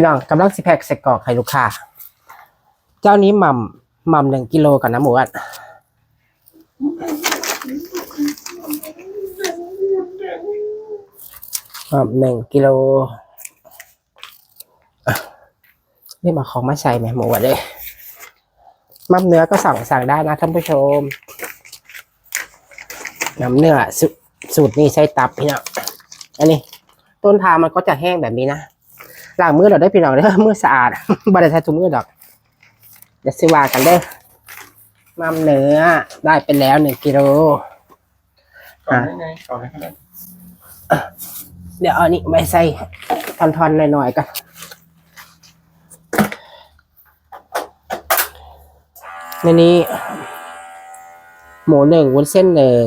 พี่น้องกำลังสิแพ็กใส่กรอกให้ลูกค้า เจ้านี้หม่ำหม่ำหนึ่งกิโลกับน้ำหมูอัดหม่ำหนึ่งกิโลนี่มาของมาใส่ไหมหมูอัดเลยหม่ำเนื้อก็สั่งสั่งได้นะท่านผู้ชมน้ำเนื้อสสูตรนี้ใช้ตับพี่น้องอันนี้ ต้นทางมันก็จะแห้งแบบนี้นะ ล้างมือเราได้พี่น้องเด้อมือสะอาดบ่ได้ใช้ถุงมือดอก เดี๋ยวสิว่ากันเด้อมัมเนื้อได้ไปแล้วหนึ่งกิโลก่อนได้ไงก่อนให้ขนาดเดี๋ยวเอาอันนี้ไปใส่ทอนๆหน่อยๆกันในนี้ หมูหนึ่งวุ้นเส้นหนึ่ง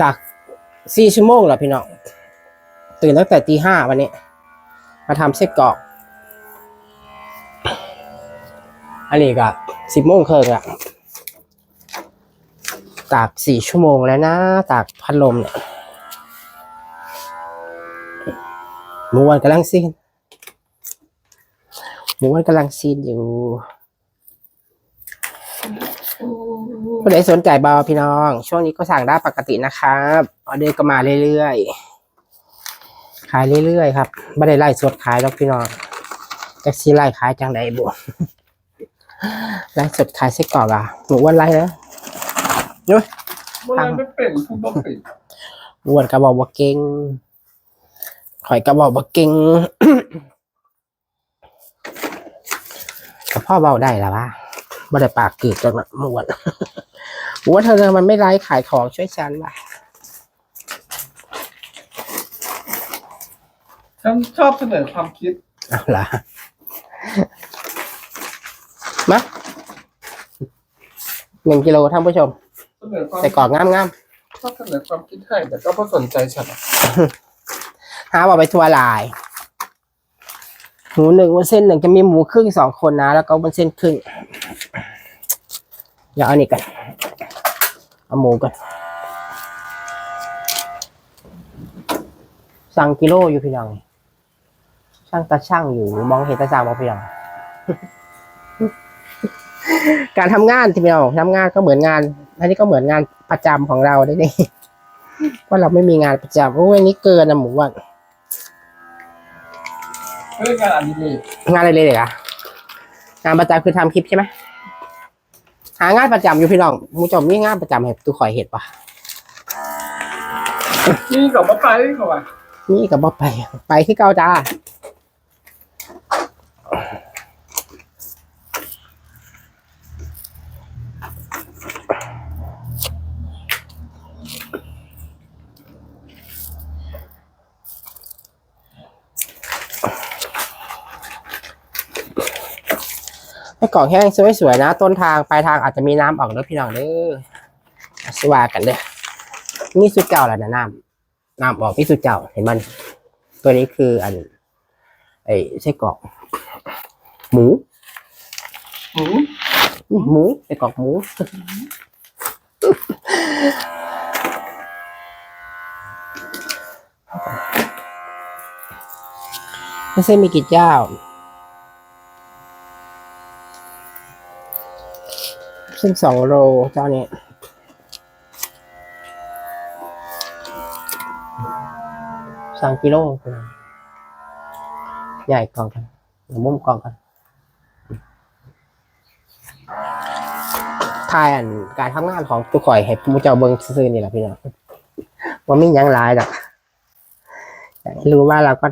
ตักสี่ชั่วโมงแล้วพี่น้อง ตื่นตั้งแต่ตีห้าวันนี้ มาทำเส้นกรอกอันนี้ก็สิบโมงครึ่งอะตากสี่ชั่วโมงแล้วนะ ตากพัดลมเนี่ยหมูวันกำลังซีนหมูวันกำลังซีนอยู่ผู้ใดสนใจบาพี่น้อง ช่วงนี้ก็สั่งได้ปกตินะครับ ออเดอร์ก็มาเรื่อยๆ ขายเรื่อยๆครับไม่ได้ไล่สดขายหรอกพี่น้องแท็กซี่ไล่ขายจังไดบุไล่สดขายไส้กรอกอะหมูอ้วันไล่แล้วเนาะเมื่อไรไม่เป็นพูดบ่เป็นอ้วนกระบอกว่าเก่งข่อยกระบอกว่าเก่งกับพ่อเบาได้แล้ววะบ่ได้ปากเกิดจังนะมวนอ้วนเธอมันไม่ไล่ขายของช่วยฉันว่ะ ฉันชอบเสนอความคิด เอาล่ะมาหนึ่งกิโลท่านผู้ชม เสนอความใส่กรอกงามๆชอบเสนอความคิดให้แต่ก็ไม่สนใจฉันอะหาบอกไปทัวร์ลาย หมูหนึ่งวุ้นเส้นหนึ่งจะมีหมูครึ่งสองคนนะ แล้วก็วุ้นเส้นครึ่งเดี๋ยวเอานี่กันเอาหมูกัน สั่งกิโลอยู่พี่น้อง ช่างตาช่างอยู่มองเห็นตาช่างมองพี่น้องการทำงานที่พี่น้องทำงานก็เหมือนงานอันนี้ก็เหมือนงานประจำของเราได้นี่เพราะเราไม่มีงานประจำโอ้ยอันนี้เกินนะหมูว่าเรื่องงานอดิเรกงานอะไรเลยเหรองานประจำคือทำคลิปใช่ไหมหางานประจำอยู่พี่น้องมูจอมมีงานประจำให้ตูคอยเห็ดปะนี่กับมาไปเขาว่ะนี่กับบอไป ไปที่เกาจ้า ให้กล่องแห้งสวยๆนะ ต้นทางปลายทางอาจจะมีน้ำออกเด้อพี่น้องเด้อสวากันเด้อมีสุดเก่าแล้วนะน้ำน้ำออกที่สุดเจ้าเห็นมัน ตัวนี้คืออัน ไอ้ไส้กรอก หมูหืมหมูไส้กรอกหมูไม่ใช่มีกี่เจ้า ซึ่งสองโลเจ้านี้สามกิโลใหญ่กล่องกันหรือมุมกล่องกันทายอันการทำงานของตุกข่อยให้ผู้เจ้าเบิงซื่อนี่แหละพี่น้องว่าไมีหยังหลายดอกอกรู้ว่าเราก็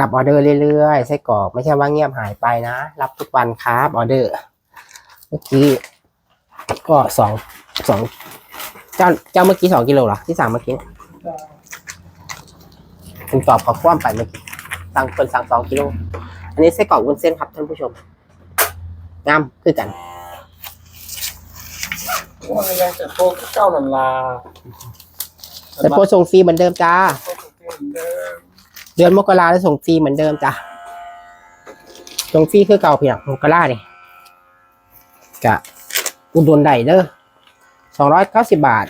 รับออเดอร์เรื่อยๆไส้กรอกไม่ใช่ว่าเงียบหายไปนะ รับทุกวันครับออเดอร์ มื่อกี้ก็สองสองเจ้าเจ้าเมื่อกี้สองกิโลเหรอที่สั่งเมื่อกี้เนี่ยผมตอบขอคว่ำไปเมื่อกี้สั่งคนสั่งสองกิโลอันนี้ไส้กรอกวุ้นเส้นครับท่านผู้ชมงามคือกันว่ายังจะโตก็เก้านันลาแต่โพสต์ส่งฟรีเหมือนเดิมจ้าโตก็เหมือนเดิมเดือนมกราแล้วส่งฟรีเหมือนเดิมจ้ะส่งฟรีคือเก่าเพียงมกราเนี่ย กะอุดหนุนได้เด้อสองร้อยเก้าสิบบาท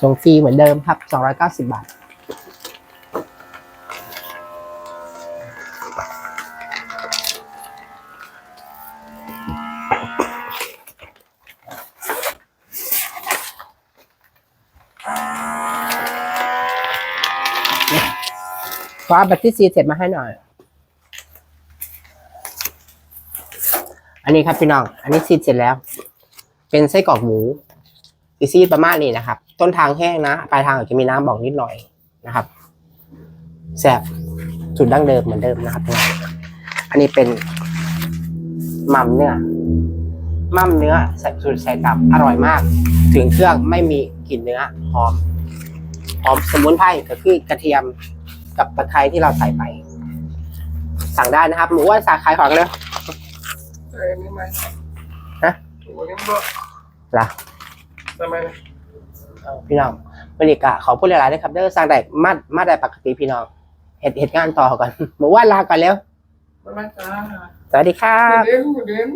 ส่งฟรีเหมือนเดิมครับสองร้อยเก้าสิบบาท คว้าแบตที่ซีเสร็จมาให้หน่อย อันนี้ครับพี่น้อง อันนี้ซีดเสร็จแล้ว เป็นไส้กรอกหมูซีซีดประมาณนี้นะครับ ต้นทางแห้งนะ ปลายทางอาจจะมีน้ำบอกนิดหน่อยนะครับแซ่บสูตรดั้งเดิมเหมือนเดิมนะครับพี่น้องอันนี้เป็นหม่ำเนื้อหม่ำเนื้อใส่สูตรใส่ตับอร่อยมาก ถึงเครื่องไม่มีกลิ่นเนื้อหอมหอมสมุนไพรก็คือกระเทียมกับตะไคร้ที่เราใส่ไป สั่งได้นะครับหมูว่าสาขายของเลยใส่อั นนี้ไหมฮะตัวนี้ก็ล่ะทำไมเอาพี่น้องบริกะขอพูดหลายๆด้วยครับเด้อสั่งได้มามาได้ปกติพี่น้องเหตุเหตุงานต่อก่อนหมูอ้ว่าลาก่อนแล้วไม่ไม่จ้าสวัสดีครับเด่นเด่น